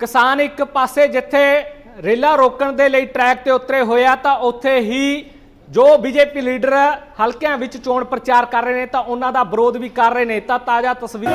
ਕਿਸਾਨ ਇੱਕ ਪਾਸੇ ਜਿੱਥੇ ਰੇਲਾਂ ਰੋਕਣ ਦੇ ਲਈ ਟਰੈਕ ਤੇ ਉਤਰੇ ਹੋਇਆ ਤਾਂ ਉੱਥੇ ਹੀ ਜੋ ਬੀਜੇਪੀ ਲੀਡਰ ਹਲਕਿਆਂ ਵਿੱਚ ਚੋਣ ਪ੍ਰਚਾਰ ਕਰ ਰਹੇ ਨੇ, ਤਾਂ ਉਹਨਾਂ ਦਾ ਵਿਰੋਧ ਵੀ ਕਰ ਰਹੇ ਨੇ। ਤਾਂ ਤਾਜ਼ਾ ਤਸਵੀਰ।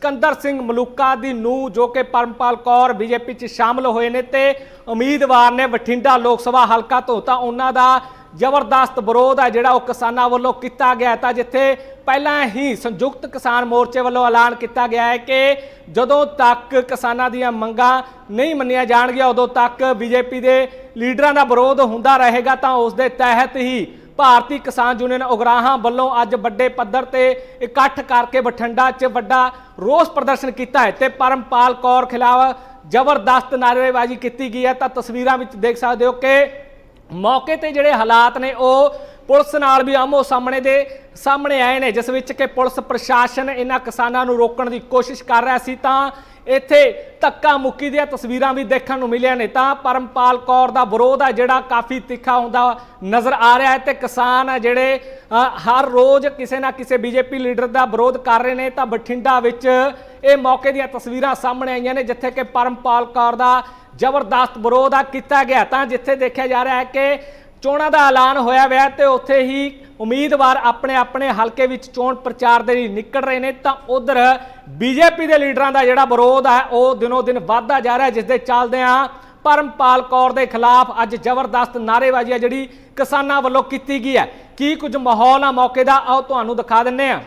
ਸਿਕੰਦਰ ਸਿੰਘ ਮਲੂਕਾ ਦੀ ਨੂੰ ਜੋ ਕਿ ਪਰਮਪਾਲ ਕੌਰ ਬੀਜੇਪੀ 'ਚ ਸ਼ਾਮਲ ਹੋਏ ਨੇ ਤੇ ਉਮੀਦਵਾਰ ਨੇ ਬਠਿੰਡਾ ਲੋਕ ਸਭਾ ਹਲਕਾ ਤੋਂ, ਤਾਂ ਉਹਨਾਂ ਦਾ ਜ਼ਬਰਦਸਤ ਵਿਰੋਧ ਹੈ ਜਿਹੜਾ ਉਹ ਕਿਸਾਨਾਂ ਵੱਲੋਂ ਕੀਤਾ ਗਿਆ ਤਾਂ ਜਿੱਥੇ ਪਹਿਲਾਂ ਹੀ ਸੰਯੁਕਤ ਕਿਸਾਨ ਮੋਰਚੇ ਵੱਲੋਂ ਐਲਾਨ ਕੀਤਾ ਗਿਆ ਹੈ ਕਿ ਜਦੋਂ ਤੱਕ ਕਿਸਾਨਾਂ ਦੀਆਂ ਮੰਗਾਂ ਨਹੀਂ ਮੰਨੀਆਂ ਜਾਣਗੀਆਂ, ਉਦੋਂ ਤੱਕ ਬੀਜੇਪੀ ਦੇ ਲੀਡਰਾਂ ਦਾ ਵਿਰੋਧ ਹੁੰਦਾ ਰਹੇਗਾ। ਤਾਂ ਉਸ ਦੇ ਤਹਿਤ ਹੀ ਭਾਰਤੀ ਕਿਸਾਨ ਯੂਨੀਅਨ ਉਗਰਾਹਾਂ ਵੱਲੋਂ ਅੱਜ ਵੱਡੇ ਪੱਧਰ ਤੇ ਇਕੱਠ ਕਰਕੇ ਬਠਿੰਡਾ 'ਚ ਵੱਡਾ ਰੋਸ ਪ੍ਰਦਰਸ਼ਨ ਕੀਤਾ ਹੈ ਤੇ ਪਰਮਪਾਲ ਕੌਰ ਖਿਲਾਫ ਜ਼ਬਰਦਸਤ ਨਾਅਰੇਬਾਜ਼ੀ ਕੀਤੀ ਗਈ ਹੈ। ਤਾਂ ਤਸਵੀਰਾਂ ਵਿੱਚ ਦੇਖ ਸਕਦੇ ਹੋ ਕਿ ਮੌਕੇ ਤੇ ਜਿਹੜੇ ਹਾਲਾਤ ਨੇ, ਉਹ ਪੁਲਿਸ ਨਾਲ ਵੀ ਆਮੋ ਸਾਹਮਣੇ ਦੇ ਸਾਹਮਣੇ ਆਏ ਨੇ, ਜਿਸ ਵਿੱਚ ਕਿ ਪੁਲਿਸ ਪ੍ਰਸ਼ਾਸਨ ਇਹਨਾਂ ਕਿਸਾਨਾਂ ਨੂੰ ਰੋਕਣ ਦੀ ਕੋਸ਼ਿਸ਼ ਕਰ ਰਿਹਾ ਸੀ। ਤਾਂ ਇੱਥੇ ਧੱਕਾ ਮੁੱਕੀ ਦੀਆਂ ਤਸਵੀਰਾਂ ਵੀ ਦੇਖਣ ਨੂੰ ਮਿਲੀਆਂ ਨੇ। ਤਾਂ ਪਰਮਪਾਲ ਕੌਰ ਦਾ ਵਿਰੋਧ ਹੈ ਜਿਹੜਾ ਕਾਫੀ ਤਿੱਖਾ ਹੁੰਦਾ ਨਜ਼ਰ ਆ ਰਿਹਾ ਹੈ ਤੇ ਕਿਸਾਨ ਹੈ ਜਿਹੜੇ ਹਰ ਰੋਜ਼ ਕਿਸੇ ਨਾ ਕਿਸੇ ਬੀਜੇਪੀ ਲੀਡਰ ਦਾ ਵਿਰੋਧ ਕਰ ਰਹੇ ਨੇ। ਤਾਂ ਬਠਿੰਡਾ ਵਿੱਚ ਇਹ ਮੌਕੇ ਦੀਆਂ ਤਸਵੀਰਾਂ ਸਾਹਮਣੇ ਆਈਆਂ ਨੇ, ਜਿੱਥੇ ਕਿ ਪਰਮਪਾਲ ਕੌਰ ਦਾ ਜ਼ਬਰਦਸਤ ਵਿਰੋਧ ਆ ਕੀਤਾ ਗਿਆ। ਤਾਂ ਜਿੱਥੇ ਦੇਖਿਆ ਜਾ ਰਿਹਾ ਹੈ ਕਿ ਚੋਣਾਂ ਦਾ ਐਲਾਨ ਹੋਇਆ ਹੋਇਆ ਤੇ ਉੱਥੇ ਹੀ ਉਮੀਦਵਾਰ ਆਪਣੇ ਆਪਣੇ ਹਲਕੇ ਵਿੱਚ ਚੋਣ ਪ੍ਰਚਾਰ ਦੇ ਲਈ ਨਿਕਲ ਰਹੇ ਨੇ। ਤਾਂ ਉਧਰ ਬੀਜੇਪੀ ਦੇ ਲੀਡਰਾਂ ਦਾ ਜਿਹੜਾ ਵਿਰੋਧ ਹੈ ਉਹ ਦਿਨੋ ਦਿਨ ਵੱਧਦਾ ਜਾ ਰਿਹਾ ਜਿਸ ਦੇ ਚੱਲਦਿਆਂ ਪਰਮਪਾਲ ਕੌਰ ਦੇ ਖਿਲਾਫ ਅੱਜ ਜ਼ਬਰਦਸਤ ਨਾਅਰੇਬਾਜ਼ੀ ਹੈ ਜਿਹੜੀ ਕਿਸਾਨਾਂ ਵੱਲੋਂ ਕੀਤੀ ਗਈ ਹੈ। ਕੀ ਕੁਝ ਮਾਹੌਲ ਆ ਮੌਕੇ ਦਾ? ਆਓ ਤੁਹਾਨੂੰ ਦਿਖਾ ਦਿੰਨੇ ਆ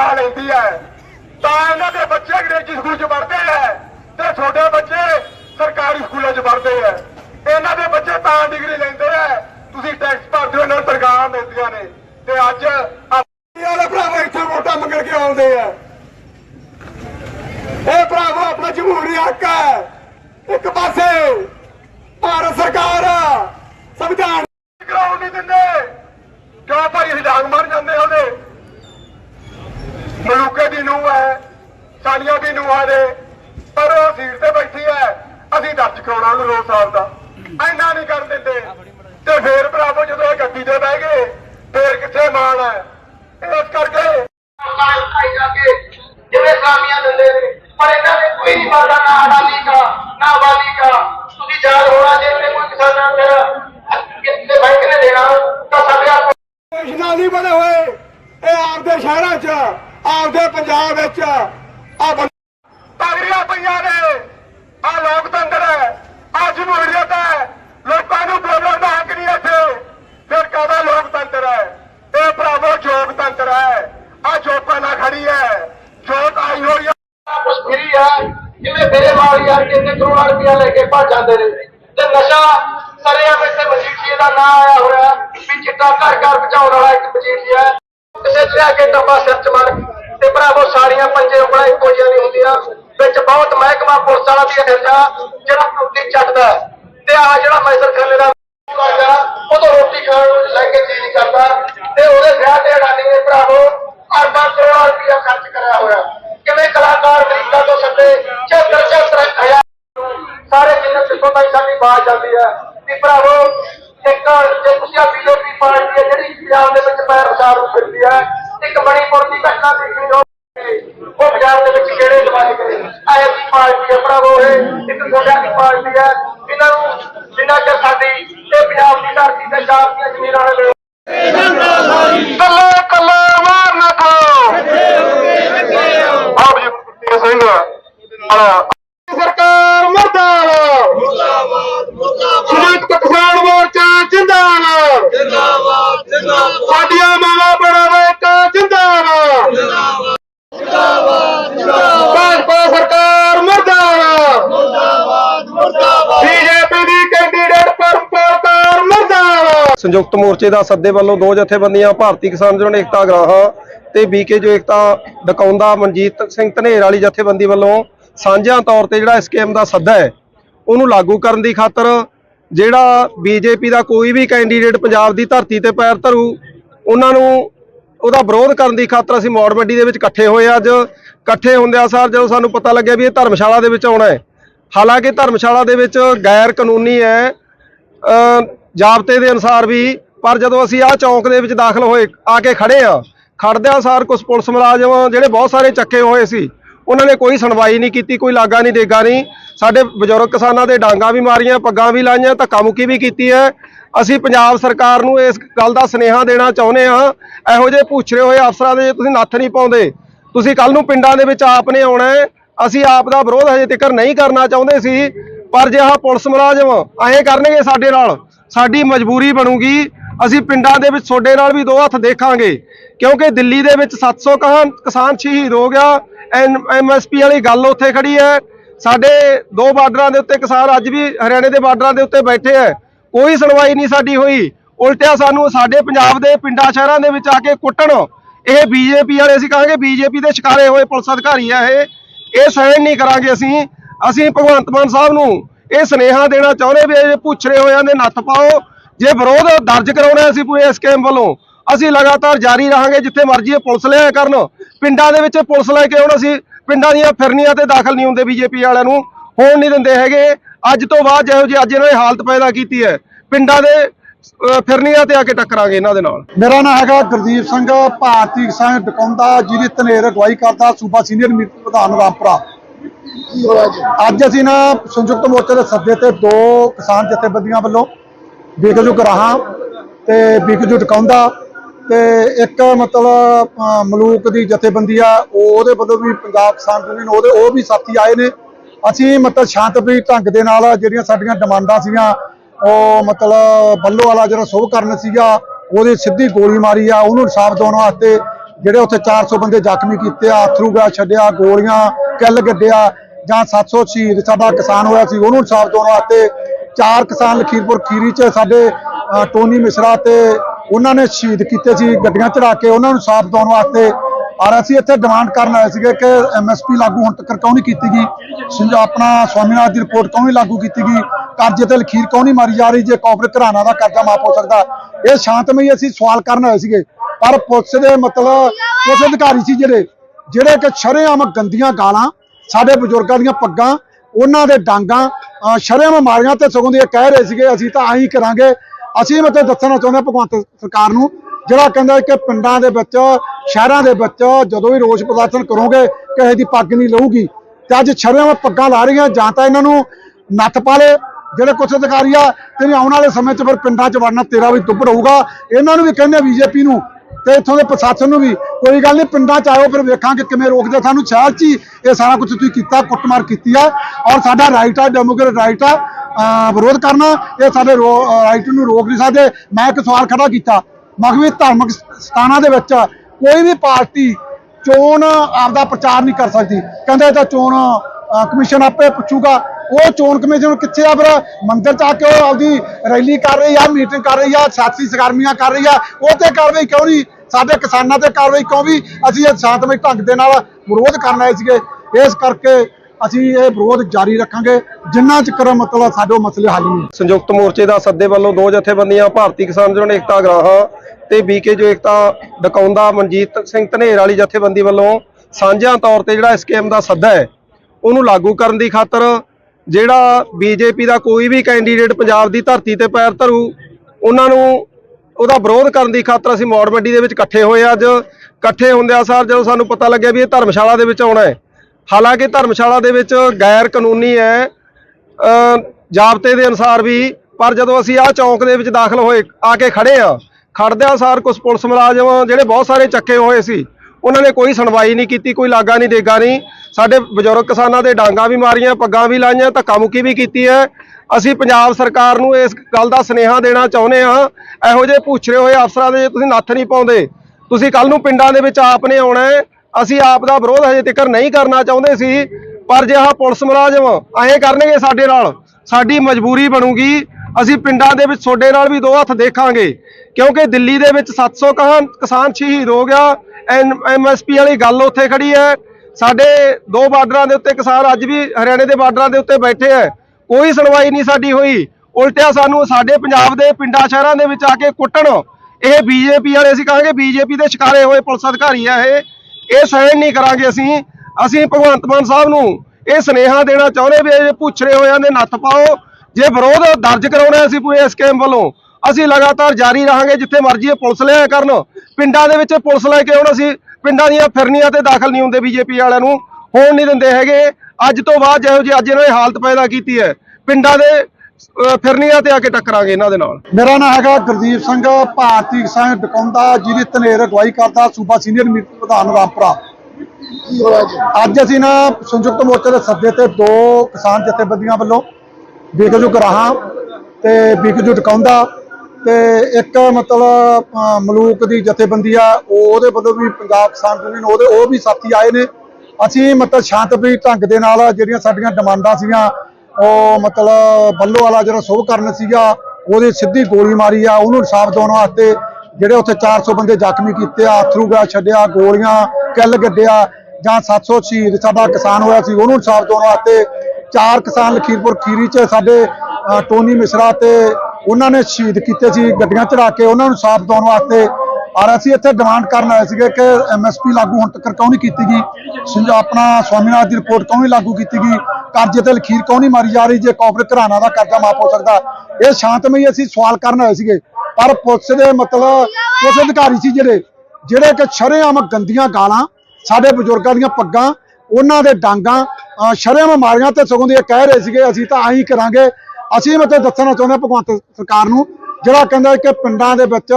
ਟੈਕਸਾਂ ਲੈਂਦੀ ਹੈ। ਤਾਂ ਇਹਨਾਂ ਦੇ ਬੱਚੇ ਅੰਗਰੇਜ਼ੀ ਸਕੂਲ 'ਚ ਪੜ੍ਹਦੇ ਹੈ ਤੇ ਤੁਹਾਡੇ ਬੱਚੇ ਸਰਕਾਰੀ ਸਕੂਲਾਂ 'ਚ ਪੜ੍ਹਦੇ ਹੈ ਇਹਨਾਂ ਦੇ ਬੱਚੇ ਤਾਂ ਡਿਗਰੀ ਲੈਂਦੇ ਹੈ ਤੁਸੀਂ ਟੈਕਸ ਭਰਦੇ ਹੋ ਇਹਨਾਂ ਨੂੰ ਤਨਖਾਹਾਂ ਮਿਲਦੀਆਂ ਨੇ। ਤੇ ਅੱਜ ਵਾਲੇ ਭਰਾਵਾ ਇੱਥੇ ਵੋਟਾਂ ਮੰਗਣ ਕੇ ਆਉਂਦੇ ਆ। ਇਹ ਭਰਾਵਾ ਆਪਣਾ ਜਮਹੂਰੀ ਹੱਕ ਹੈ। ਇੱਕ ਪਾਸੇ ਭਾਰਤ ਸਰਕਾਰ ਸੰਵਿਧਾਨ ਕਰਾਉਣ ਨਹੀਂ ਦਿੰਦੇ। ਕਿਉਂ ਭਾਈ ਅਸੀਂ ਡਾਂਗ ਮਾਰ ਜਾਂਦੇ ਉਹਦੇ? ਮਲੂਕੇ ਦੀ ਨੂੰਹ ਹੈ ਸਾਨੀਆਂ ਦੀ ਨੂੰਹਾਂ ਦੇ ਪਰ ਉਹ ਸੀਟ ਤੇ ਬੈਠੀ ਹੈ ਅਸੀਂ ਦਰਜ ਕਰਾਉਣਾ ਉਹਨੂੰ ਰੋਜ਼ ਸਾਹਿਬ ਦਾ। ਐਨਾ ਨਹੀਂ ਕਰ ਦਿੰਦੇ। ਤੇ ਫੇਰ ਭਰਾਵੋ ਜਦੋਂ ਇਹ ਗੱਡੀ ਤੇ ਬਹਿ ਗਏ ਫੇਰ ਕਿੱਥੇ ਮਾਣ ਹੈ? ਇਸ ਕਰਕੇ ਮਾਲ ਖਾਈ ਜਾ ਕੇ ਜਿਵੇਂ ਸਾਮੀਆਂ ਦਿੰਦੇ ਨੇ ਪਰ ਇਹਨਾਂ ਨੇ ਕੋਈ ਨਹੀਂ ਵਾਦਾ ਨਾ ਅਡਾਨੀ ਦਾ ਨਾ ਵਾਲੀ ਦਾ ਤੁਸੀਂ ਯਾਦ ਹੋਣਾ ਜੇ ਉਹਨੇ ਕੋਈ ਕਿਸਾਨਾਂ ਦਾ ਕਿਤੇ ਬੈਂਕ ਨੇ ਦੇਣਾ ਤਾਂ ਸਾਡੇ ਆਪ ਨਾਲ ਨਹੀਂ ਬਣੇ ਹੋਏ ਇਹ ਆਪਦੇ ਸ਼ਹਿਰਾਂ 'ਚ। ਆਪਦੇ ਪੰਜਾਬ ਵਿੱਚ ਆ ਤਗੜੀਆਂ ਪਈਆਂ ਨੇ। ਆ ਲੋਕਤੰਤਰ ਹੈ। ਆ ਜਮਹੂਰੀਅਤ ਹੈ। ਲੋਕਾਂ ਨੂੰ ਬੋਲਣ ਦਾ ਹੱਕ ਨਹੀਂ ਇੱਥੇ। ਫਿਰ ਕਾਹਦਾ ਲੋਕਤੰਤਰ ਹੈ? ਇਹ ਭਰਾਵੋ, ਜੋਗਤੰਤਰ ਹੈ। ਆ ਜੋਪਾਂ ਨਾਲ ਖੜੀ ਹੈ। ਜੋਤ ਆਈ ਹੋਈ ਆ। ਕੁਝ ਫਰੀ ਹੈ। ਜਿਵੇਂ ਬੇਰੇਵਾਲ ਯਾਰ ਕਿੰਨੇ ਕਰੋੜਾਂ ਰੁਪਇਆ ਲੈ ਕੇ ਭੱਜ ਦੇ ਵਾਲਾ ਵੀ ਹੈਗਾ ਜਿਹੜਾ ਕੁੱਤੀ ਚੱਟਦਾ ਤੇ ਆ ਜਿਹੜਾ ਮੈਸਰ ਖਾਨੇ ਦਾ ਕਰਦਾ, ਉਹ ਤਾਂ ਰੋਟੀ ਖਾਣ ਨੂੰ ਲੈ ਕੇ ਜੀ ਨਹੀਂ ਕਰਦਾ। ਤੇ ਉਹਦੇ ਵਿਆਹ ਤੇ ਅਡਾਨੀ ਨੇ ਭਰਾਵੋ ਅਰਬਾਂ ਕਰੋੜਾਂ ਰੁਪਇਆ ਖਰਚ ਕਰਿਆ ਹੋਇਆ। ਕਿਵੇਂ ਕਲਾਕਾਰ ਅਮਰੀਕਾ ਤੋਂ ਸੱਦੇ 74 74 ਹਜ਼ਾਰ। ਸਾਰੇ ਜਿੰਨੇ ਪਿੱਛੋਂ ਤਾਈ ਸਾਡੀ ਬਾਤ ਜਾਂਦੀ ਹੈ ਵੀ ਭਰਾਵੋ ਇੱਕ ਜੇ ਤੁਸੀਂ ਆ ਬੀਜੇਪੀ ਪਾਰਟੀ ਹੈ ਜਿਹੜੀ ਪੰਜਾਬ ਦੇ ਵਿੱਚ ਪੈਰ ਵਿਚਾਰ ਨੂੰ ਫਿਰਦੀ ਹੈ, ਇੱਕ ਮਣੀਪੁਰ ਦੀ ਘਟਨਾ ਦੇਖੀ ਹੋ ਉਹ ਪੰਜਾਬ ਦੇ ਵਿੱਚ ਕਿਹੜੇ ਦਵਾਈ ਗਏ ਆਏ ਦੀ ਪਾਰਟੀ ਹੈ ਭਰਾਵੋ ਇਹ ਇੱਕ ਗੋਡਾ ਦੀ ਪਾਰਟੀ ਹੈ ਇਹਨਾਂ ਨੂੰ ਜਿੰਨਾ ਚਿਰ ਸਾਡੀ ਇਹ ਪੰਜਾਬ ਦੀ ਧਰਤੀ ਤੇ ਚਾਰ ਦੀਆਂ ਜ਼ਮੀਨਾਂ ਨੇ ਮਿਲੇ ਕੱਲੇ ਕੱਲੇ ਮਾਰ ਨਾ ਖਾਓ ਆਪ ਜੀ ਕੁੱਤੇ ਸਿੰਘ ਆ ਸਰਕਾਰ ਮਰਦਾਬਾਦ ਮੁਰਦਾਬਾਦ ਮੁਰਦਾਬਾਦ ਸੰਯੁਕਤ ਕਿਸਾਨ ਮੋਰਚਾ ਜਿੰਦਾਬਾਦ ਜਿੰਦਾਬਾਦ ਜਿੰਦਾਬਾਦ ਸਾਡੀਆਂ ਮਾਵਾਂ ਬੜਾ ਵੇਟ ਜਿੰਦਾਬਾਦ ਜਿੰਦਾਬਾਦ ਜਿੰਦਾਬਾਦ ਭਾਜਪਾ ਸਰਕਾਰ ਮਰਦਾਬਾਦ ਮੁਰਦਾਬਾਦ ਮੁਰਦਾਬਾਦ ਬੀਜੇਪੀ ਦੀ ਕੈਂਡੀਡੇਟ ਪਰਮਪਾਲ ਕੌਰ ਮਰਦਾਬਾਦ ਸੰਯੁਕਤ ਮੋਰਚੇ ਦਾ ਸੱਦੇ ਵੱਲੋਂ ਦੋ ਜਥੇਬੰਦੀਆਂ ਭਾਰਤੀ ਕਿਸਾਨ ਜਨ ਏਕਤਾ ਗਰਾਹਾਂ ਤੇ ਬੀਕੇ ਜੋ ਏਕਤਾ ਡਕਾਉਂਦਾ ਮਨਜੀਤ ਸਿੰਘ ਧਨੇਰ ਵਾਲੀ ਜਥੇਬੰਦੀ ਵੱਲੋਂ ਸਾਂਝਿਆਂ ਤੌਰ ਤੇ ਜਿਹੜਾ ਸਕੀਮ ਦਾ ਸੱਦਾ ਹੈ, ਉਹਨੂੰ ਲਾਗੂ ਕਰਨ ਦੀ ਖਾਤਰ ਜਿਹੜਾ ਬੀਜੇਪੀ ਦਾ ਕੋਈ ਵੀ ਕੈਂਡੀਡੇਟ ਪੰਜਾਬ ਦੀ ਧਰਤੀ ਤੇ ਪੈਰ ਧਰੂ, ਉਹਨਾਂ ਨੂੰ ਉਹਦਾ ਵਿਰੋਧ ਕਰਨ ਦੀ ਖਾਤਰ ਅਸੀਂ ਮੌੜ ਮੰਡੀ ਦੇ ਵਿੱਚ ਇਕੱਠੇ ਹੋਏ ਅੱਜ। ਇਕੱਠੇ ਹੁੰਦਿਆਂ ਸਾਰ ਜਦੋਂ ਸਾਨੂੰ ਪਤਾ ਲੱਗਿਆ ਵੀ ਇਹ ਧਰਮਸ਼ਾਲਾ ਦੇ ਵਿੱਚ ਆਉਣਾ ਹੈ। ਹਾਲਾਂਕਿ ਧਰਮਸ਼ਾਲਾ ਦੇ ਵਿੱਚ ਗੈਰ ਕਾਨੂੰਨੀ ਹੈ। ਜ਼ਾਬਤੇ ਦੇ ਅਨੁਸਾਰ ਵੀ, ਪਰ ਜਦੋਂ ਅਸੀਂ ਆਹ ਚੌਂਕ ਦੇ ਵਿੱਚ ਦਾਖਲ ਹੋਏ, ਆ ਕੇ ਖੜੇ ਆ, ਖੜਦਿਆਂ ਸਾਰ ਕੁਝ ਪੁਲਿਸ ਮੁਲਾਜ਼ਮ ਜਿਹੜੇ ਬਹੁਤ ਸਾਰੇ ਚੱਕੇ ਹੋਏ ਸੀ, ਉਹਨਾਂ ਨੇ ਕੋਈ ਸੁਣਵਾਈ ਨਹੀਂ ਕੀਤੀ, ਕੋਈ ਲਾਗਾ ਨਹੀਂ ਦੇਗਾ ਨਹੀਂ। ਸਾਡੇ ਬਜ਼ੁਰਗ ਕਿਸਾਨਾਂ ਦੇ ਡਾਂਗਾ ਵੀ ਮਾਰੀਆਂ, ਪੱਗਾਂ ਵੀ ਲਾਈਆਂ ਧੱਕਾ ਮੁੱਕੀ ਵੀ ਕੀਤੀ ਹੈ। ਅਸੀਂ ਪੰਜਾਬ ਸਰਕਾਰ ਨੂੰ ਇਸ ਗੱਲ ਦਾ ਸੁਨੇਹਾ ਦੇਣਾ ਚਾਹੁੰਦੇ ਹਾਂ। ਇਹੋ ਜਿਹੇ ਪੂਛਰੇ ਹੋਏ ਅਫਸਰਾਂ ਦੇ ਜੇ ਤੁਸੀਂ ਨੱਥ ਨਹੀਂ ਪਾਉਂਦੇ। ਤੁਸੀਂ ਕੱਲ ਨੂੰ ਪਿੰਡਾਂ ਦੇ ਵਿੱਚ ਆਪ ਨੇ ਆਉਣਾ ਅਸੀਂ ਆਪ ਦਾ ਵਿਰੋਧ ਹਜੇ ਤੱਕ ਨਹੀਂ ਕਰਨਾ ਚਾਹੁੰਦੇ ਸੀ, ਪਰ ਜੇ ਆਹ ਪੁਲਿਸ ਮੁਲਾਜ਼ਮ ਐਂ ਕਰਨਗੇ ਸਾਡੇ ਨਾਲ ਸਾਡੀ ਮਜਬੂਰੀ ਬਣੂਗੀ, ਅਸੀਂ ਪਿੰਡਾਂ ਦੇ ਵਿੱਚ ਤੁਹਾਡੇ ਨਾਲ ਵੀ ਦੋ ਹੱਥ ਦੇਖਾਂਗੇ। ਕਿਉਂਕਿ ਦਿੱਲੀ ਦੇ ਵਿੱਚ 700 ਕਹਾਨ ਕਿਸਾਨ ਸ਼ਹੀਦ ਹੋ ਗਿਆ ਐਮਐਸਪੀ ਵਾਲੀ ਗੱਲ ਉੱਥੇ ਖੜੀ ਹੈ। ਸਾਡੇ ਦੋ ਬਾਰਡਰਾਂ ਦੇ ਉੱਤੇ ਕਿਸਾਨ ਅੱਜ ਵੀ ਹਰਿਆਣੇ ਦੇ ਬਾਰਡਰਾਂ ਦੇ ਉੱਤੇ ਬੈਠੇ ਹੈ। ਕੋਈ ਸੁਣਵਾਈ ਨਹੀਂ ਸਾਡੀ ਹੋਈ। ਉਲਟਿਆ ਸਾਨੂੰ ਸਾਡੇ ਪੰਜਾਬ ਦੇ ਪਿੰਡਾਂ ਸ਼ਹਿਰਾਂ ਦੇ ਵਿੱਚ ਆ ਕੇ ਕੁੱਟਣ। ਇਹ ਬੀਜੇਪੀ ਵਾਲੇ, ਅਸੀਂ ਕਹਾਂਗੇ ਬੀਜੇਪੀ ਦੇ ਸ਼ਿਕਾਰੇ ਹੋਏ ਪੁਲਿਸ ਅਧਿਕਾਰੀ ਆ ਇਹ। ਇਹ ਸਹਿਣ ਨਹੀਂ ਕਰਾਂਗੇ ਅਸੀਂ। ਅਸੀਂ ਭਗਵੰਤ ਮਾਨ ਸਾਹਿਬ ਨੂੰ ਇਹ ਸੁਨੇਹਾ ਦੇਣਾ ਚਾਹੁੰਦੇ ਵੀ ਇਹ ਪੁੱਛਰੇ ਹੋਇਆਂ ਦੇ ਨੱਥ ਪਾਓ, ਜੇ ਵਿਰੋਧ ਦਰਜ ਕਰਾਉਣਾ ਅਸੀਂ ਪੂਰੇ ਇਸ ਸਕੀਮ ਵੱਲੋਂ, ਅਸੀਂ ਲਗਾਤਾਰ ਜਾਰੀ ਰਹਾਂਗੇ ਜਿੱਥੇ ਮਰਜ਼ੀ ਇਹ ਪੁਲਿਸ ਲਿਆ ਕਰਨ। ਪਿੰਡਾਂ ਦੇ ਵਿੱਚ ਪੁਲਿਸ ਲੈ ਕੇ ਹੁਣ ਅਸੀਂ ਪਿੰਡਾਂ ਦੀਆਂ ਫਿਰਨੀਆਂ ਤੇ ਦਾਖਲ ਨਹੀਂ ਹੁੰਦੇ ਬੀਜੇਪੀ ਵਾਲਿਆਂ ਨੂੰ, ਹੋਣ ਨਹੀਂ ਦਿੰਦੇ ਹੈਗੇ। ਅੱਜ ਤੋਂ ਬਾਅਦ ਜਿਹੋ ਜਿਹੀ ਅੱਜ ਇਹਨਾਂ ਨੇ ਹਾਲਤ ਪੈਦਾ ਕੀਤੀ ਹੈ, ਪਿੰਡਾਂ ਦੇ ਫਿਰਨੀਆਂ ਤੇ ਆ ਕੇ ਟੱਕਰਾਂਗੇ ਇਹਨਾਂ ਦੇ ਨਾਲ। ਮੇਰਾ ਨਾਮ ਹੈਗਾ ਗੁਰਦੀਪ ਸਿੰਘ, ਭਾਰਤੀ ਕਿਸਾਨ ਡਕਾਉਂਦਾ ਜਿਹਦੀ ਧਨੇਰ ਅਗਵਾਈ ਕਰਦਾ, ਸੂਬਾ ਸੀਨੀਅਰ ਮੀਤ ਪ੍ਰਧਾਨ ਰਾਮਪੁਰਾ। ਅੱਜ ਅਸੀਂ ਨਾ ਸੰਯੁਕਤ ਮੋਰਚੇ ਦੇ ਸੱਦੇ ਤੇ ਦੋ ਕਿਸਾਨ ਜਥੇਬੰਦੀਆਂ ਵੱਲੋਂ ਬੀਕਜੂ ਗਰਾਹਾਂ ਤੇ ਬੀਕਜੂ ਡਕਾਉਂਦਾ ਤੇ ਇੱਕ ਮਤਲਬ ਮਲੂਕ ਦੀ ਜਥੇਬੰਦੀ ਆ, ਉਹ ਉਹਦੇ ਵੱਲੋਂ ਵੀ ਪੰਜਾਬ ਕਿਸਾਨ ਯੂਨੀਅਨ, ਉਹਦੇ, ਉਹ ਵੀ ਸਾਥੀ ਆਏ ਨੇ। ਅਸੀਂ ਮਤਲਬ ਸ਼ਾਂਤਪ੍ਰੀਤ ਢੰਗ ਦੇ ਨਾਲ ਜਿਹੜੀਆਂ ਸਾਡੀਆਂ ਡਿਮਾਂਡਾਂ ਸੀਗੀਆਂ, ਉਹ ਮਤਲਬ ਬੱਲੋ ਵਾਲਾ ਜਿਹੜਾ ਸੋਹ ਕਰਨ ਸੀਗਾ, ਉਹਦੇ ਸਿੱਧੀ ਗੋਲੀ ਮਾਰੀ ਆ, ਉਹਨੂੰ ਇਨਸਾਫ ਦਿਵਾਉਣ ਵਾਸਤੇ ਜਿਹੜੇ ਉੱਥੇ 400 ਬੰਦੇ ਜ਼ਖਮੀ ਕੀਤੇ ਆ ਅਥਰੂ ਗਾ ਛੱਡਿਆ, ਗੋਲੀਆਂ, ਕਿੱਲ ਗੱਡਿਆ, ਜਾਂ 700 ਸ਼ਹੀਦ ਸਾਡਾ ਕਿਸਾਨ ਹੋਇਆ ਸੀ, ਉਹਨੂੰ ਇਨਸਾਫ ਦਿਵਾਉਣ ਵਾਸਤੇ ਚਾਰ ਕਿਸਾਨ ਲਖੀਰਪੁਰ ਖੀਰੀ ਚ ਸਾਡੇ ਟੋਨੀ ਮਿਸ਼ਰਾ ਤੇ ਉਹਨਾਂ ਨੇ ਸ਼ਹੀਦ ਕੀਤੇ ਸੀ, ਗੱਡੀਆਂ ਚੜਾ ਕੇ ਉਹਨਾਂ ਨੂੰ ਸਾਫ਼ ਦਿਵਾਉਣ ਵਾਸਤੇ। ਔਰ ਅਸੀਂ ਇੱਥੇ ਡਿਮਾਂਡ ਕਰਨ ਆਏ ਸੀਗੇ ਕਿ ਐਮਐਸਪੀ ਲਾਗੂ ਹੁਣ ਤੱਕ ਕਿਉਂ ਨਹੀਂ ਕੀਤੀ ਗਈ? ਸਿੰਜ, ਆਪਣਾ ਸਵਾਮੀਨਾਥ ਦੀ ਰਿਪੋਰਟ ਕਿਉਂ ਨਹੀਂ ਲਾਗੂ ਕੀਤੀ ਗਈ? ਕਰਜ਼ੇ ਤੇ ਲਖੀਰ ਕਿਉਂ ਨਹੀਂ ਮਾਰੀ ਜਾ ਰਹੀ, ਜੇ ਕਾਰਪੋਰੇਟ ਘਰਾਣਾ ਦਾ ਕਰਜ਼ਾ ਮਾਫ ਹੋ ਸਕਦਾ? ਇਹ ਸ਼ਾਂਤਮਈ ਅਸੀਂ ਸਵਾਲ ਕਰਨ ਆਏ ਸੀਗੇ। ਪਰ ਪੁਲਿਸ ਦੇ ਮਤਲਬ ਕੁਝ ਅਧਿਕਾਰੀ ਸੀ ਜਿਹੜੇ ਜਿਹੜੇ ਕਿ ਸ਼ਰੇਆਮ ਗੰਦੀਆਂ ਗਾਲਾਂ ਸਾਡੇ ਬਜ਼ੁਰਗਾਂ ਦੀਆਂ ਪੱਗਾਂ, ਉਹਨਾਂ ਦੇ ਡਾਂਗਾਂ, ਅਹ ਸ਼ਰੇਆਮ ਮਾਰੀਆਂ ਤੇ ਸਗੋਂ ਦੀ ਕਹਿ ਰਹੇ ਸੀਗੇ, ਅਸੀਂ ਤਾਂ ਆਹੀ ਕਰਾਂਗੇ। ਅਸੀਂ ਮਤਲਬ ਦੱਸਣਾ ਚਾਹੁੰਦੇ ਹਾਂ ਭਗਵੰਤ ਸਰਕਾਰ ਨੂੰ, ਜਿਹੜਾ ਕਹਿੰਦਾ ਕਿ ਪਿੰਡਾਂ ਦੇ ਵਿੱਚ, ਸ਼ਹਿਰਾਂ ਦੇ ਵਿੱਚ ਜਦੋਂ ਵੀ ਰੋਸ ਪ੍ਰਦਰਸ਼ਨ ਕਰੋਗੇ, ਕਿਸੇ ਦੀ ਪੱਗ ਨਹੀਂ ਲਊਗੀ। ਤੇ ਅੱਜ ਸ਼ਰੇਆਮ ਪੱਗਾਂ ਲਾ ਰਹੀਆਂ, ਜਾਂ ਤਾਂ ਇਹਨਾਂ ਨੂੰ ਨੱਥ ਪਾ ਲੇ ਜਿਹੜੇ ਕੁਛ ਅਧਿਕਾਰੀ ਆ, ਤੇ ਆਉਣ ਵਾਲੇ ਸਮੇਂ 'ਚ ਫਿਰ ਪਿੰਡਾਂ 'ਚ ਵੜਨਾ ਤੇਰਾ ਵੀ ਦੁੱਬੜ ਹੋਊਗਾ ਇਹਨਾਂ ਨੂੰ ਵੀ ਕਹਿੰਦੇ ਬੀਜੇਪੀ ਨੂੰ ਤੇ ਇੱਥੋਂ ਦੇ ਪ੍ਰਸ਼ਾਸਨ ਨੂੰ ਵੀ ਕੋਈ ਗੱਲ ਨਹੀਂ, ਪਿੰਡਾਂ 'ਚ ਆਇਓ, ਫਿਰ ਵੇਖਾਂਗੇ ਕਿਵੇਂ ਰੋਕਦੇ ਸਾਨੂੰ ਸ਼ਹਿਰ 'ਚ ਹੀ ਇਹ ਸਾਰਾ ਕੁਝ ਤੁਸੀਂ ਕੀਤਾ, ਕੁੱਟਮਾਰ ਕੀਤੀ ਆ। ਔਰ ਸਾਡਾ ਰਾਈਟ ਆ ਡੈਮੋਕ੍ਰੇਟ ਰਾਈਟ ਆ। ਵਿਰੋਧ ਕਰਨਾ, ਇਹ ਸਾਡੇ ਰਾਈਟ ਨੂੰ ਰੋਕ ਨਹੀਂ ਸਕਦੇ। ਮੈਂ ਇੱਕ ਸਵਾਲ ਖੜਾ ਕੀਤਾ। ਮੈਂ ਧਾਰਮਿਕ ਸਥਾਨਾਂ ਦੇ ਵਿੱਚ ਕੋਈ ਵੀ ਪਾਰਟੀ ਚੋਣ ਆਪਦਾ ਪ੍ਰਚਾਰ ਨਹੀਂ ਕਰ ਸਕਦੀ। ਕਹਿੰਦੇ ਤਾਂ ਚੋਣ ਕਮਿਸ਼ਨ ਆਪੇ ਪੁੱਛੂਗਾ। ਉਹ ਚੋਣ ਕਮਿਸ਼ਨ ਕਿੱਥੇ ਆ ਫਿਰ? ਮੰਦਰ ਚ ਆ ਕੇ ਉਹ ਆਪਦੀ ਰੈਲੀ ਕਰ ਰਹੀ ਆ, ਮੀਟਿੰਗ ਕਰ ਰਹੀ ਆ ਸਾਥੀ ਸਰਗਰਮੀਆਂ ਕਰ ਰਹੀ ਆ। ਉਹ ਤੇ ਕਾਰਵਾਈ ਕਿਉਂ ਨਹੀਂ? ਸਾਡੇ ਕਿਸਾਨਾਂ ਤੇ ਕਾਰਵਾਈ ਕਿਉਂ ਵੀ ਅਸੀਂ ਇਹ ਸ਼ਾਂਤਮਈ ਢੰਗ ਦੇ ਨਾਲ ਵਿਰੋਧ ਕਰਨ ਆਏ ਸੀਗੇ। ਇਸ ਕਰਕੇ ਅਸੀਂ ਇਹ ਵਿਰੋਧ ਜਾਰੀ ਰੱਖਾਂਗੇ, ਜਿੰਨਾ ਚਿਰ ਮਤਲਬ ਸਾਡੇ ਮਸਲੇ ਹੱਲ ਨਹੀਂ। ਸੰਯੁਕਤ ਮੋਰਚੇ ਦਾ ਸੱਦੇ ਵੱਲੋਂ ਦੋ ਜਥੇਬੰਦੀਆਂ, ਭਾਰਤੀ ਕਿਸਾਨ ਯੂਨੀਅਨ ਏਕਤਾ ਗਰਾਹਾਂ ਤੇ ਬੀਕੇ ਜੋ ਏਕਤਾ ਡਕਾਉਂਦਾ ਮਨਜੀਤ ਸਿੰਘ ਧਨੇਰ ਵਾਲੀ ਜਥੇਬੰਦੀ ਵੱਲੋਂ ਸਾਂਝਿਆਂ ਤੌਰ ਤੇ ਜਿਹੜਾ ਇਸ ਸਕੀਮ ਦਾ ਸੱਦਾ ਹੈ, ਉਹਨੂੰ ਲਾਗੂ ਕਰਨ ਦੀ ਖਾਤਰ ਜਿਹੜਾ ਬੀਜੇਪੀ ਦਾ ਕੋਈ ਵੀ ਕੈਂਡੀਡੇਟ ਪੰਜਾਬ ਦੀ ਧਰਤੀ ਤੇ ਪੈਰ ਧਰੂ ਉਹਨਾਂ ਨੂੰ ਉਹਦਾ ਵਿਰੋਧ ਕਰਨ ਦੀ ਖਾਤਰ ਅਸੀਂ ਮੌੜ ਮੰਡੀ ਦੇ ਵਿੱਚ ਇਕੱਠੇ ਹੋਏ ਅੱਜ। ਇਕੱਠੇ ਹੁੰਦਿਆਂ ਸਾਰ ਜਦੋਂ ਸਾਨੂੰ ਪਤਾ ਲੱਗਿਆ ਵੀ ਇਹ ਧਰਮਸ਼ਾਲਾ ਦੇ ਵਿੱਚ ਆਉਣਾ ਹੈ। ਹਾਲਾਂਕਿ ਧਰਮਸ਼ਾਲਾ ਦੇ ਵਿੱਚ ਗੈਰ ਕਾਨੂੰਨੀ ਹੈ ਅ, ਜਾਬਤੇ ਦੇ ਅਨੁਸਾਰ ਵੀ ਪਰ ਜਦੋਂ ਅਸੀਂ ਆਹ ਚੌਂਕ ਦੇ ਵਿੱਚ ਦਾਖਲ ਹੋਏ ਆ ਕੇ ਖੜੇ ਆ ਖੜਦਿਆਂ ਸਾਰ ਕੁਝ ਪੁਲਿਸ ਮੁਲਾਜ਼ਮ ਜਿਹੜੇ ਬਹੁਤ ਸਾਰੇ ਚੱਕੇ ਹੋਏ ਸੀ ਉਹਨਾਂ ਨੇ ਕੋਈ ਸੁਣਵਾਈ ਨਹੀਂ ਕੀਤੀ, ਕੋਈ ਲਾਗਾ ਨਹੀਂ, ਦੇਗਾ ਨਹੀਂ। ਸਾਡੇ ਬਜ਼ੁਰਗ ਕਿਸਾਨਾਂ ਦੇ ਡਾਂਗਾ ਵੀ ਮਾਰੀਆਂ, ਪੱਗਾਂ ਵੀ ਲਾਈਆਂ ਧੱਕਾ ਮੁੱਕੀ ਵੀ ਕੀਤੀ ਹੈ। ਅਸੀਂ ਪੰਜਾਬ ਸਰਕਾਰ ਨੂੰ ਇਸ ਗੱਲ ਦਾ ਸੁਨੇਹਾ ਦੇਣਾ ਚਾਹੁੰਦੇ ਹਾਂ। ਇਹੋ ਜਿਹੇ ਪੁੱਛਰੇ ਹੋਏ ਅਫਸਰਾਂ ਦੇ, ਤੁਸੀਂ ਨੱਥ ਨਹੀਂ ਪਾਉਂਦੇ। ਤੁਸੀਂ ਕੱਲ ਨੂੰ ਪਿੰਡਾਂ ਦੇ ਵਿੱਚ ਆਪ ਨੇ ਆਉਣਾ ਅਸੀਂ ਆਪ ਦਾ ਵਿਰੋਧ ਹਜੇ ਤੱਕ ਨਹੀਂ ਕਰਨਾ ਚਾਹੁੰਦੇ ਸੀ, ਪਰ ਜੇ ਆਹ ਪੁਲਿਸ ਮੁਲਾਜ਼ਮ ਐਂ ਕਰਨਗੇ ਸਾਡੇ ਨਾਲ, ਸਾਡੀ ਮਜਬੂਰੀ ਬਣੂਗੀ। ਅਸੀਂ ਪਿੰਡਾਂ ਦੇ ਵਿੱਚ ਤੁਹਾਡੇ ਨਾਲ ਵੀ ਦੋ ਹੱਥ ਦੇਖਾਂਗੇ, ਕਿਉਂਕਿ ਦਿੱਲੀ ਦੇ ਵਿੱਚ 700 ਕਹਾਂ ਕਿਸਾਨ ਸ਼ਹੀਦ ਹੋ ਗਿਆ ਐਮਐਸਪੀ ਵਾਲੀ ਗੱਲ ਉੱਥੇ ਖੜੀ ਹੈ। ਸਾਡੇ ਦੋ ਬਾਰਡਰਾਂ ਦੇ ਉੱਤੇ ਕਿਸਾਨ ਅੱਜ ਵੀ ਹਰਿਆਣੇ ਦੇ ਬਾਰਡਰਾਂ ਦੇ ਉੱਤੇ ਬੈਠੇ ਹੈ। ਕੋਈ ਸੁਣਵਾਈ ਨਹੀਂ ਸਾਡੀ ਹੋਈ। ਉਲਟਿਆ ਸਾਨੂੰ ਸਾਡੇ ਪੰਜਾਬ ਦੇ ਪਿੰਡਾਂ ਸ਼ਹਿਰਾਂ ਦੇ ਵਿੱਚ ਆ ਕੇ ਕੁੱਟਣ, ਇਹ ਬੀਜੇਪੀ ਵਾਲੇ ਅਸੀਂ ਕਹਾਂਗੇ ਬੀਜੇਪੀ ਦੇ ਸ਼ਿਕਾਰੇ ਹੋਏ ਪੁਲਿਸ ਅਧਿਕਾਰੀ ਆ ਇਹ। ਇਹ ਸਹਿਣ ਨਹੀਂ ਕਰਾਂਗੇ ਅਸੀਂ। ਅਸੀਂ ਭਗਵੰਤ ਮਾਨ ਸਾਹਿਬ ਨੂੰ ਇਹ ਸੁਨੇਹਾ ਦੇਣਾ ਚਾਹੁੰਦੇ ਵੀ ਇਹ ਪੁੱਛਰੇ ਹੋਇਆਂ ਦੇ ਨੱਥ ਪਾਓ ਜੇ ਵਿਰੋਧ ਦਰਜ ਕਰਾਉਣਾ ਅਸੀਂ ਪੂਰੇ ਸਕੀਮ ਵੱਲੋਂ ਅਸੀਂ ਲਗਾਤਾਰ ਜਾਰੀ ਰਹਾਂਗੇ ਜਿੱਥੇ ਮਰਜ਼ੀ ਇਹ ਪੁਲਿਸ ਲਿਆ ਕਰਨ। ਪਿੰਡਾਂ ਦੇ ਵਿੱਚ ਪੁਲਿਸ ਲੈ ਕੇ ਹੁਣ ਅਸੀਂ ਪਿੰਡਾਂ ਦੀਆਂ ਫਿਰਨੀਆਂ ਤੇ ਦਾਖਲ ਨਹੀਂ ਹੁੰਦੇ ਬੀਜੇਪੀ ਵਾਲਿਆਂ ਨੂੰ ਹੋਣ ਨਹੀਂ ਦਿੰਦੇ ਹੈਗੇ। ਅੱਜ ਤੋਂ ਬਾਅਦ ਜਿਹੋ ਜਿਹੀ ਅੱਜ ਇਹਨਾਂ ਨੇ ਹਾਲਤ ਪੈਦਾ ਕੀਤੀ ਹੈ ਪਿੰਡਾਂ ਦੇ ਫਿਰਨੀਆਂ ਤੇ ਆ ਕੇ ਟੱਕਰਾਂਗੇ ਇਹਨਾਂ ਦੇ ਨਾਲ। ਮੇਰਾ ਨਾਮ ਹੈਗਾ ਗੁਰਦੀਪ ਸਿੰਘ ਭਾਰਤੀ ਕਿਸਾਨ ਡਕਾਉਂਦਾ ਜਿਹਦੀ ਤਨੇਰ ਅਗਵਾਈ ਕਰਦਾ ਸੂਬਾ ਸੀਨੀਅਰ ਮੀਟਿੰਗ ਪ੍ਰਧਾਨ ਰਾਮਪੁਰਾ। ਅੱਜ ਅਸੀਂ ਨਾ ਸੰਯੁਕਤ ਮੋਰਚੇ ਦੇ ਸੱਦੇ ਤੇ ਦੋ ਕਿਸਾਨ ਜਥੇਬੰਦੀਆਂ ਵੱਲੋਂ ਬੀਕਜੂ ਗਰਾਹਾਂ ਤੇ ਵਿਕਜੂ ਡਕਾਉਂਦਾ ਤੇ ਇੱਕ ਮਤਲਬ ਮਲੂਕ ਦੀ ਜਥੇਬੰਦੀ ਆ ਉਹ ਉਹਦੇ ਵੱਲੋਂ ਵੀ ਪੰਜਾਬ ਕਿਸਾਨ ਯੂਨੀਅਨ, ਉਹਦੇ, ਉਹ ਵੀ ਸਾਥੀ ਆਏ ਨੇ। ਅਸੀਂ ਮਤਲਬ ਸ਼ਾਂਤਪ੍ਰੀਤ ਢੰਗ ਦੇ ਨਾਲ ਜਿਹੜੀਆਂ ਸਾਡੀਆਂ ਡਿਮਾਂਡਾਂ ਸੀਗੀਆਂ, ਉਹ ਮਤਲਬ ਬੱਲੋ ਵਾਲਾ ਜਿਹੜਾ ਸ਼ੁਭ ਕਰਨ ਸੀਗਾ, ਉਹਦੀ ਸਿੱਧੀ ਗੋਲੀ ਮਾਰੀ ਆ, ਉਹਨੂੰ ਇਨਸਾਫ ਦਿਵਾਉਣ ਵਾਸਤੇ ਜਿਹੜੇ ਉੱਥੇ 400 ਬੰਦੇ ਜ਼ਖਮੀ ਕੀਤੇ ਆ ਅਥਰੂ ਗੈਸ ਛੱਡਿਆ, ਗੋਲੀਆਂ, ਕਿੱਲ ਗੱਡਿਆ, ਜਾਂ 700 ਸ਼ਹੀਦ ਸਾਡਾ ਕਿਸਾਨ ਹੋਇਆ ਸੀ, ਉਹਨੂੰ ਇਨਸਾਫ ਦਿਵਾਉਣ ਵਾਸਤੇ ਚਾਰ ਕਿਸਾਨ ਲਖੀਰਪੁਰ ਖੀਰੀ ਚ ਸਾਡੇ ਟੋਨੀ ਮਿਸ਼ਰਾ ਤੇ ਉਹਨਾਂ ਨੇ ਸ਼ਹੀਦ ਕੀਤੇ ਸੀ, ਗੱਡੀਆਂ ਚੜਾ ਕੇ ਉਹਨਾਂ ਨੂੰ ਸਾਫ਼ ਦਿਵਾਉਣ ਵਾਸਤੇ। ਔਰ ਅਸੀਂ ਇੱਥੇ ਡਿਮਾਂਡ ਕਰਨ ਆਏ ਸੀਗੇ ਕਿ ਐਮਐਸਪੀ ਲਾਗੂ ਹੁਣ ਤੱਕ ਕਿਉਂ ਨਹੀਂ ਕੀਤੀ ਗਈ? ਆਪਣਾ ਸਵਾਮੀਨਾਥ ਦੀ ਰਿਪੋਰਟ ਕਿਉਂ ਨਹੀਂ ਲਾਗੂ ਕੀਤੀ ਗਈ? ਕਰਜ਼ੇ ਤੇ ਲਖੀਰ ਕਿਉਂ ਨਹੀਂ ਮਾਰੀ ਜਾ ਰਹੀ ਜੇ ਕਾਰਪੋਰੇਟ ਘਰਾਣਾ ਦਾ ਕਰਜ਼ਾ ਮਾਫ ਹੋ ਸਕਦਾ? ਇਹ ਸ਼ਾਂਤਮਈ ਅਸੀਂ ਸਵਾਲ ਕਰਨ ਆਏ ਸੀਗੇ। ਪਰ ਪੁਲਿਸ ਦੇ ਮਤਲਬ ਪੁਲਿਸ ਅਧਿਕਾਰੀ ਸੀ ਜਿਹੜੇ ਜਿਹੜੇ ਕਿ ਸ਼ਰੇਆਮ ਗੰਦੀਆਂ ਗਾਲਾਂ ਸਾਡੇ ਬਜ਼ੁਰਗਾਂ ਦੀਆਂ ਪੱਗਾਂ ਉਹਨਾਂ ਦੇ ਡਾਂਗਾਂ ਅਹ ਮਾਰੀਆਂ ਤੇ ਸਗੋਂ ਦੀ ਇਹ ਕਹਿ ਰਹੇ ਸੀਗੇ, ਅਸੀਂ ਤਾਂ ਐਂ ਕਰਾਂਗੇ। ਅਸੀਂ ਮਤਲਬ ਦੱਸਣਾ ਚਾਹੁੰਦੇ ਹਾਂ ਭਗਵੰਤ ਸਰਕਾਰ ਨੂੰ, ਜਿਹੜਾ ਕਹਿੰਦਾ ਕਿ ਪਿੰਡਾਂ ਦੇ ਵਿੱਚ,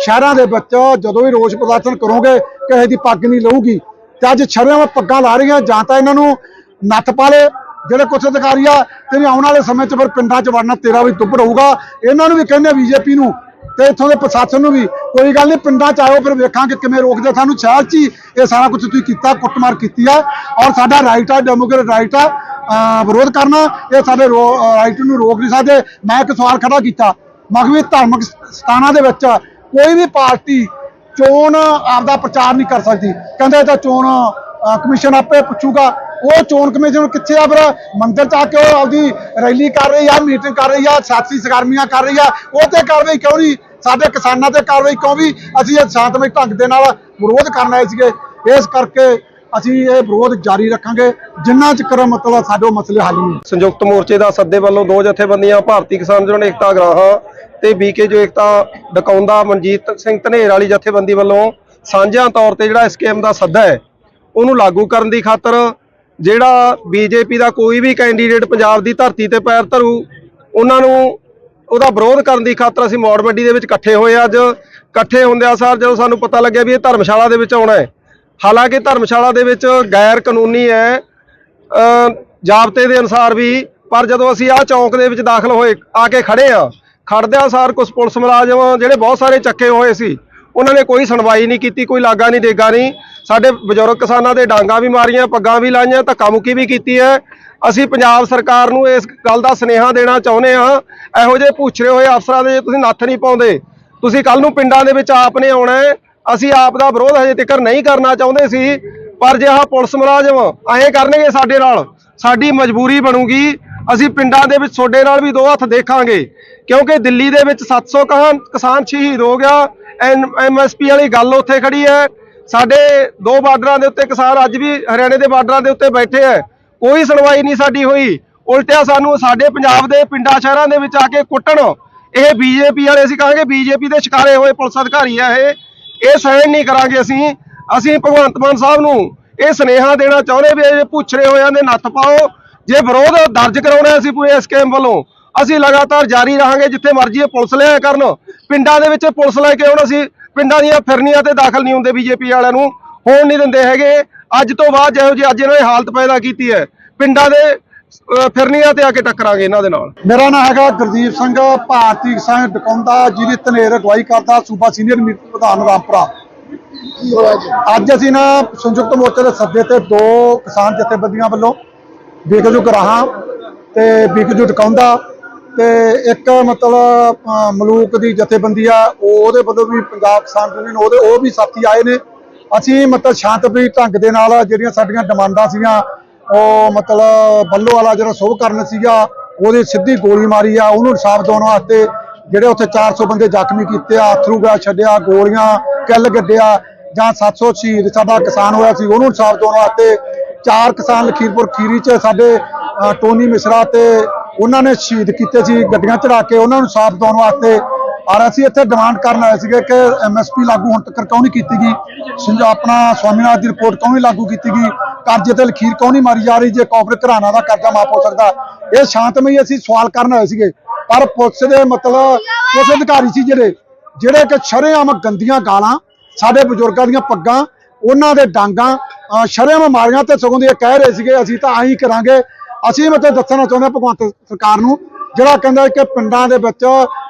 ਸ਼ਹਿਰਾਂ ਦੇ ਵਿੱਚ ਜਦੋਂ ਵੀ ਰੋਸ ਪ੍ਰਦਰਸ਼ਨ ਕਰੋਗੇ, ਕਿਸੇ ਦੀ ਪੱਗ ਨਹੀਂ ਲਊਗੀ। ਤੇ ਅੱਜ ਸ਼ਰੇਆਮ ਪੱਗਾਂ ਲਾ ਰਹੀਆਂ, ਜਾਂ ਤਾਂ ਇਹਨਾਂ ਨੂੰ ਨੱਥ ਪਾ ਲੇ, ਜਿਹੜੇ ਕੁਛ ਅਧਿਕਾਰੀ ਆ, ਤੇ ਆਉਣ ਵਾਲੇ ਸਮੇਂ 'ਚ ਫਿਰ ਪਿੰਡਾਂ 'ਚ ਵੜਨਾ ਤੇਰਾ ਵੀ ਦੁੱਬੜ ਹੋਊਗਾ। ਇਹਨਾਂ ਨੂੰ ਵੀ ਕਹਿੰਦੇ ਬੀਜੇਪੀ ਨੂੰ ਤੇ ਇੱਥੋਂ ਦੇ ਪ੍ਰਸ਼ਾਸਨ ਨੂੰ ਵੀ ਕੋਈ ਗੱਲ ਨਹੀਂ, ਪਿੰਡਾਂ 'ਚ ਆਇਓ, ਫਿਰ ਵੇਖਾਂਗੇ ਕਿਵੇਂ ਰੋਕਦੇ ਸਾਨੂੰ ਸ਼ਹਿਰ 'ਚ ਹੀ ਇਹ ਸਾਰਾ ਕੁਝ ਤੁਸੀਂ ਕੀਤਾ, ਕੁੱਟਮਾਰ ਕੀਤੀ ਆ। ਔਰ ਸਾਡਾ ਰਾਈਟ ਆ ਡੈਮੋਕ੍ਰੇਟ ਰਾਈਟ ਆ। ਵਿਰੋਧ ਕਰਨਾ, ਇਹ ਸਾਡੇ ਰਾਈਟ ਨੂੰ ਰੋਕ ਨਹੀਂ ਸਕਦੇ। ਮੈਂ ਇੱਕ ਸਵਾਲ ਖੜਾ ਕੀਤਾ ਮਖਵੀ ਧਾਰਮਿਕ ਸਥਾਨਾਂ ਦੇ ਵਿੱਚ ਕੋਈ ਵੀ ਪਾਰਟੀ ਚੋਣ ਆਪਦਾ ਪ੍ਰਚਾਰ ਨਹੀਂ ਕਰ ਸਕਦੀ। ਕਹਿੰਦੇ ਇਹ ਤਾਂ ਚੋਣ ਕਮਿਸ਼ਨ ਆਪੇ ਪੁੱਛੂਗਾ ਉਹ ਚੋਣ ਕਮਿਸ਼ਨ ਕਿੱਥੇ ਆ ਫਿਰ? ਮੰਦਿਰ ਚ ਆ ਕੇ ਉਹ ਆਪਦੀ ਰੈਲੀ ਕਰ ਰਹੀ ਆ, ਮੀਟਿੰਗ ਕਰ ਰਹੀ ਆ, ਸਿਆਸੀ ਸਰਗਰਮੀਆਂ ਕਰ ਰਹੀ ਆ। ਉਹ ਤੇ ਕਾਰਵਾਈ ਕਿਉਂ ਨਹੀਂ? ਸਾਡੇ ਕਿਸਾਨਾਂ ਤੇ ਕਾਰਵਾਈ ਕਿਉਂ ਵੀ ਅਸੀਂ ਇਹ ਸ਼ਾਂਤਮਈ ਢੰਗ ਦੇ ਨਾਲ ਵਿਰੋਧ ਕਰਨ ਆਏ ਸੀਗੇ। ਇਸ ਕਰਕੇ ਅਸੀਂ ਇਹ ਵਿਰੋਧ ਜਾਰੀ ਰੱਖਾਂਗੇ। ਜਿੰਨਾ ਚਿਰ ਮਤਲਬ ਸਾਡੇ ਮਸਲੇ ਹੱਲ ਨਹੀਂ। ਸੰਯੁਕਤ ਮੋਰਚੇ ਦਾ ਸੱਦੇ ਵੱਲੋਂ ਦੋ ਜਥੇਬੰਦੀਆਂ, ਭਾਰਤੀ ਕਿਸਾਨ ਯੂਨੀਅਨ ਏਕਤਾ ਗਰਾਹਾਂ ਤੇ ਬੀਕੇ ਜੋ ਏਕਤਾ ਡਕਾਉਂਦਾ ਮਨਜੀਤ ਸਿੰਘ ਧਨੇਰ ਵਾਲੀ ਜਥੇਬੰਦੀ ਵੱਲੋਂ ਸਾਂਝਿਆਂ ਤੌਰ ਤੇ ਜਿਹੜਾ ਇਸ ਸਕੀਮ ਦਾ ਸੱਦਾ ਹੈ, ਉਹਨੂੰ ਲਾਗੂ ਕਰਨ ਦੀ ਖਾਤਰ ਜਿਹੜਾ ਬੀਜੇਪੀ ਦਾ ਕੋਈ ਵੀ ਕੈਂਡੀਡੇਟ ਪੰਜਾਬ ਦੀ ਧਰਤੀ ਤੇ ਪੈਰ ਧਰੂ ਉਹਨਾਂ ਨੂੰ ਉਹਦਾ ਵਿਰੋਧ ਕਰਨ ਦੀ ਖਾਤਰ ਅਸੀਂ ਮੌੜ ਮੰਡੀ ਦੇ ਵਿੱਚ ਇਕੱਠੇ ਹੋਏ ਅੱਜ। ਇਕੱਠੇ ਹੁੰਦਿਆਂ ਸਾਰ ਜਦੋਂ ਸਾਨੂੰ ਪਤਾ ਲੱਗਿਆ ਵੀ ਇਹ ਧਰਮਸ਼ਾਲਾ ਦੇ ਵਿੱਚ ਆਉਣਾ ਹੈ। ਹਾਲਾਂਕਿ ਧਰਮਸ਼ਾਲਾ ਦੇ ਵਿੱਚ ਗੈਰ ਕਾਨੂੰਨੀ ਹੈ ਅ, ਜਾਬਤੇ ਦੇ ਅਨੁਸਾਰ ਵੀ ਪਰ ਜਦੋਂ ਅਸੀਂ ਆਹ ਚੌਂਕ ਦੇ ਵਿੱਚ ਦਾਖਲ ਹੋਏ ਆ ਕੇ ਖੜੇ ਆ ਖੜਦਿਆਂ ਸਾਰ ਕੁਝ ਪੁਲਿਸ ਮੁਲਾਜ਼ਮ ਜਿਹੜੇ ਬਹੁਤ ਸਾਰੇ ਚੱਕੇ ਹੋਏ ਸੀ ਉਹਨਾਂ ਨੇ ਕੋਈ ਸੁਣਵਾਈ ਨਹੀਂ ਕੀਤੀ, ਕੋਈ ਲਾਗਾ ਨਹੀਂ, ਦੇਗਾ ਨਹੀਂ। ਸਾਡੇ ਬਜ਼ੁਰਗ ਕਿਸਾਨਾਂ ਦੇ ਡਾਂਗਾ ਵੀ ਮਾਰੀਆਂ, ਪੱਗਾਂ ਵੀ ਲਾਈਆਂ ਧੱਕਾ ਮੁੱਕੀ ਵੀ ਕੀਤੀ ਹੈ। ਅਸੀਂ ਪੰਜਾਬ ਸਰਕਾਰ ਨੂੰ ਇਸ ਗੱਲ ਦਾ ਸੁਨੇਹਾ ਦੇਣਾ ਚਾਹੁੰਦੇ ਹਾਂ। ਇਹੋ ਜਿਹੇ ਪੁੱਛਰੇ ਹੋਏ ਅਫਸਰਾਂ ਦੇ ਜੇ ਤੁਸੀਂ ਨੱਥ ਨਹੀਂ ਪਾਉਂਦੇ। ਤੁਸੀਂ ਕੱਲ ਨੂੰ ਪਿੰਡਾਂ ਦੇ ਵਿੱਚ ਆਪ ਨੇ ਆਉਣਾ ਹੈ। ਅਸੀਂ ਆਪ ਦਾ ਵਿਰੋਧ ਹਜੇ ਤੱਕ ਨਹੀਂ ਕਰਨਾ ਚਾਹੁੰਦੇ ਸੀ, ਪਰ ਜੇ ਆਹ ਪੁਲਿਸ ਮੁਲਾਜ਼ਮ ਐਂ ਕਰਨਗੇ ਸਾਡੇ ਨਾਲ, ਸਾਡੀ ਮਜਬੂਰੀ ਬਣੂਗੀ। ਅਸੀਂ ਪਿੰਡਾਂ ਦੇ ਵਿੱਚ, ਤੁਹਾਡੇ ਨਾਲ ਵੀ ਦੋ ਹੱਥ ਦੇਖਾਂਗੇ। ਕਿਉਂਕਿ ਦਿੱਲੀ ਦੇ ਵਿੱਚ 700 ਕਹਾਨ ਕਿਸਾਨ ਸ਼ਹੀਦ ਹੋ ਗਿਆ। ਐਮਐਸਪੀ ਵਾਲੀ ਗੱਲ ਉੱਥੇ ਖੜੀ ਹੈ। ਸਾਡੇ ਦੋ ਬਾਰਡਰਾਂ ਦੇ ਉੱਤੇ ਕਿਸਾਨ ਅੱਜ ਵੀ ਹਰਿਆਣੇ ਦੇ ਬਾਰਡਰਾਂ ਦੇ ਉੱਤੇ ਬੈਠੇ ਹੈ। ਕੋਈ ਸੁਣਵਾਈ ਨਹੀਂ ਸਾਡੀ ਹੋਈ। ਉਲਟਿਆ ਸਾਨੂੰ ਸਾਡੇ ਪੰਜਾਬ ਦੇ ਪਿੰਡਾਂ, ਸ਼ਹਿਰਾਂ ਦੇ ਵਿੱਚ ਆ ਕੇ ਕੁੱਟਣ। ਇਹ ਬੀਜੇਪੀ ਵਾਲੇ ਅਸੀਂ ਕਹਾਂਗੇ, ਬੀਜੇਪੀ ਦੇ ਸ਼ਿਕਾਰੇ ਹੋਏ ਪੁਲਿਸ ਅਧਿਕਾਰੀ ਆ ਇਹ। ਇਹ ਸਹਿਣ ਨਹੀਂ ਕਰਾਂਗੇ ਅਸੀਂ। ਅਸੀਂ ਭਗਵੰਤ ਮਾਨ ਸਾਹਿਬ ਨੂੰ ਇਹ ਸੁਨੇਹਾ ਦੇਣਾ ਚਾਹੁੰਦੇ ਵੀ ਇਹ ਪੁੱਛਰੇ ਹੋਇਆਂ ਦੇ ਨੱਥ ਪਾਓ। ਜੇ ਵਿਰੋਧ ਦਰਜ ਕਰਾਉਣਾ ਅਸੀਂ ਪੂਰੇ ਇਸ ਸਕੀਮ ਵੱਲੋਂ, ਅਸੀਂ ਲਗਾਤਾਰ ਜਾਰੀ ਰਹਾਂਗੇ ਜਿੱਥੇ ਮਰਜ਼ੀ ਇਹ ਪੁਲਿਸ ਲਿਆ ਕਰਨ। ਪਿੰਡਾਂ ਦੇ ਵਿੱਚ ਪੁਲਿਸ ਲੈ ਕੇ ਆਉਣ, ਅਸੀਂ ਪਿੰਡਾਂ ਦੀਆਂ ਫਿਰਨੀਆਂ ਤੇ ਦਾਖਲ ਨਹੀਂ ਹੁੰਦੇ ਬੀਜੇਪੀ ਵਾਲਿਆਂ ਨੂੰ, ਹੋਣ ਨਹੀਂ ਦਿੰਦੇ ਹੈਗੇ। ਅੱਜ ਤੋਂ ਬਾਅਦ ਜਿਹੋ ਜਿਹੀ, ਅੱਜ ਇਹਨਾਂ ਨੇ ਹਾਲਤ ਪੈਦਾ ਕੀਤੀ ਹੈ। ਪਿੰਡਾਂ ਦੇ ਫਿਰਨੀਆਂ ਤੇ ਆ ਕੇ ਟੱਕਰਾਂਗੇ ਇਹਨਾਂ ਦੇ ਨਾਲ। ਮੇਰਾ ਨਾਮ ਹੈਗਾ ਗੁਰਦੀਪ ਸਿੰਘ, ਭਾਰਤੀ ਕਿਸਾਨ ਡਕੌਂਦਾ ਜਿਹਦੀ ਧਨੇਰ ਅਗਵਾਈ ਕਰਦਾ, ਸੂਬਾ ਸੀਨੀਅਰ ਮੀਤ ਪ੍ਰਧਾਨ ਰਾਮਪੁਰਾ। ਅੱਜ ਅਸੀਂ ਨਾ ਸੰਯੁਕਤ ਮੋਰਚੇ ਦੇ ਸੱਦੇ ਤੇ ਦੋ ਕਿਸਾਨ ਜਥੇਬੰਦੀਆਂ ਵੱਲੋਂ ਬਿਕਜੂ ਗਰਾਹਾਂ ਤੇ ਬਿਕਜੂ ਡਕੌਂਦਾ ਤੇ ਇੱਕ ਮਤਲਬ ਮਲੂਕ ਦੀ ਜਥੇਬੰਦੀ ਆ ਉਹ- ਉਹਦੇ ਵੱਲੋਂ ਵੀ ਪੰਜਾਬ ਕਿਸਾਨ ਯੂਨੀਅਨ, ਉਹਦੇ, ਉਹ ਵੀ ਸਾਥੀ ਆਏ ਨੇ। ਅਸੀਂ ਮਤਲਬ ਸ਼ਾਂਤਪ੍ਰੀਤ ਢੰਗ ਦੇ ਨਾਲ ਜਿਹੜੀਆਂ ਸਾਡੀਆਂ ਡਿਮਾਂਡਾਂ ਸੀਗੀਆਂ, ਉਹ ਮਤਲਬ ਬੱਲੋ ਵਾਲਾ ਜਿਹੜਾ ਸ਼ੋਅ ਕਰਨ ਸੀਗਾ, ਉਹਦੀ ਸਿੱਧੀ ਗੋਲੀ ਮਾਰੀ ਆ, ਉਹਨੂੰ ਇਨਸਾਫ ਦਿਵਾਉਣ ਵਾਸਤੇ ਜਿਹੜੇ ਉੱਥੇ 400 ਬੰਦੇ ਜ਼ਖਮੀ ਕੀਤੇ ਆ ਅਥਰੂ ਗੈਸ ਛੱਡਿਆ, ਗੋਲੀਆਂ, ਕਿੱਲ ਗੱਡਿਆ, ਜਾਂ 700 ਸ਼ਹੀਦ ਸਾਡਾ ਕਿਸਾਨ ਹੋਇਆ ਸੀ, ਉਹਨੂੰ ਇਨਸਾਫ ਦਿਵਾਉਣ ਵਾਸਤੇ ਚਾਰ ਕਿਸਾਨ ਲਖੀਰਪੁਰ ਖੀਰੀ ਚ ਸਾਡੇ ਟੋਨੀ ਮਿਸ਼ਰਾ ਤੇ ਉਹਨਾਂ ਨੇ ਸ਼ਹੀਦ ਕੀਤੇ ਸੀ, ਗੱਡੀਆਂ ਚੜਾ ਕੇ ਉਹਨਾਂ ਨੂੰ ਸਾਫ਼ ਦਿਵਾਉਣ ਵਾਸਤੇ। ਔਰ ਅਸੀਂ ਇੱਥੇ ਡਿਮਾਂਡ ਕਰਨ ਆਏ ਸੀਗੇ ਕਿ ਐਮਐਸਪੀ ਲਾਗੂ ਹੁਣ ਤੱਕ ਕਿਉਂ ਨਹੀਂ ਕੀਤੀ ਗਈ? ਸੰਜ- ਆਪਣਾ ਸਵਾਮੀਨਾਥ ਦੀ ਰਿਪੋਰਟ ਕਿਉਂ ਨਹੀਂ ਲਾਗੂ ਕੀਤੀ ਗਈ? ਕਰਜ਼ੇ ਤੇ ਲਖੀਰ ਕਿਉਂ ਨਹੀਂ ਮਾਰੀ ਜਾ ਰਹੀ ਜੇ ਕਾਰਪੋਰੇਟ ਘਰਾਣਾ ਦਾ ਕਰਜ਼ਾ ਮਾਫ ਹੋ ਸਕਦਾ? ਇਹ ਸ਼ਾਂਤਮਈ ਅਸੀਂ ਸਵਾਲ ਕਰਨ ਆਏ ਸੀਗੇ। ਪਰ ਪੁਲਿਸ ਦੇ ਮਤਲਬ ਪੁਲਿਸ ਅਧਿਕਾਰੀ ਸੀ ਜਿਹੜੇ ਜਿਹੜੇ ਕਿ ਸ਼ਰੇਆਮ ਗੰਦੀਆਂ ਗਾਲਾਂ, ਸਾਡੇ ਬਜ਼ੁਰਗਾਂ ਦੀਆਂ ਪੱਗਾਂ, ਉਹਨਾਂ ਦੇ ਡਾਂਗਾਂ ਸ਼ਰੇਆਮ ਮਾਰੀਆਂ ਤੇ ਸਗੋਂ ਦੀ ਇਹ ਕਹਿ ਰਹੇ ਸੀਗੇ, ਅਸੀਂ ਤਾਂ ਆਹੀ ਕਰਾਂਗੇ ਅਸੀਂ ਮਤਲਬ ਦੱਸਣਾ ਚਾਹੁੰਦੇ ਹਾਂ ਭਗਵੰਤ ਸਰਕਾਰ ਨੂੰ, ਜਿਹੜਾ ਕਹਿੰਦਾ ਕਿ ਪਿੰਡਾਂ ਦੇ ਵਿੱਚ,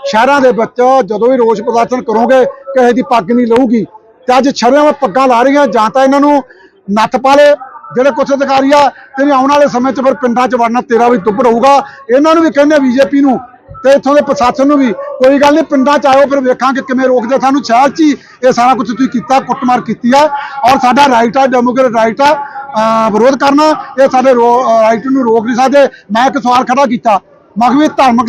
ਸ਼ਹਿਰਾਂ ਦੇ ਵਿੱਚ ਜਦੋਂ ਵੀ ਰੋਸ ਪ੍ਰਦਰਸ਼ਨ ਕਰੋਗੇ, ਕਿਸੇ ਦੀ ਪੱਗ ਨਹੀਂ ਲਊਗੀ। ਤੇ ਅੱਜ ਸ਼ਰੇਆਮ ਪੱਗਾਂ ਲਾ ਰਹੀਆਂ, ਜਾਂ ਤਾਂ ਇਹਨਾਂ ਨੂੰ ਨੱਥ ਪਾ ਲੇ ਜਿਹੜੇ ਕੁਛ ਅਧਿਕਾਰੀ ਆ, ਤੇ ਵੀ ਆਉਣ ਵਾਲੇ ਸਮੇਂ 'ਚ ਫਿਰ ਪਿੰਡਾਂ 'ਚ ਵੜਨਾ ਤੇਰਾ ਵੀ ਦੁੱਬੜ ਹੋਊਗਾ। ਇਹਨਾਂ ਨੂੰ ਵੀ ਕਹਿੰਦੇ ਬੀਜੇਪੀ ਨੂੰ ਤੇ ਇੱਥੋਂ ਦੇ ਪ੍ਰਸ਼ਾਸਨ ਨੂੰ ਵੀ ਕੋਈ ਗੱਲ ਨਹੀਂ, ਪਿੰਡਾਂ 'ਚ ਆਇਓ, ਫਿਰ ਵੇਖਾਂਗੇ ਕਿਵੇਂ ਰੋਕਦੇ ਸਾਨੂੰ ਸ਼ਹਿਰ 'ਚ ਹੀ ਇਹ ਸਾਰਾ ਕੁਝ ਤੁਸੀਂ ਕੀਤਾ, ਕੁੱਟਮਾਰ ਕੀਤੀ ਆ। ਔਰ ਸਾਡਾ ਰਾਈਟ ਆ ਡੈਮੋਕ੍ਰੇਟ ਰਾਈਟ ਆ ਵਿਰੋਧ ਕਰਨਾ, ਇਹ ਸਾਡੇ ਰਾਈਟ ਨੂੰ ਰੋਕ ਨਹੀਂ ਸਕਦੇ। ਮੈਂ ਇੱਕ ਸਵਾਲ ਖੜਾ ਕੀਤਾ। ਮੈਂ ਕਿਹਾ ਵੀ ਧਾਰਮਿਕ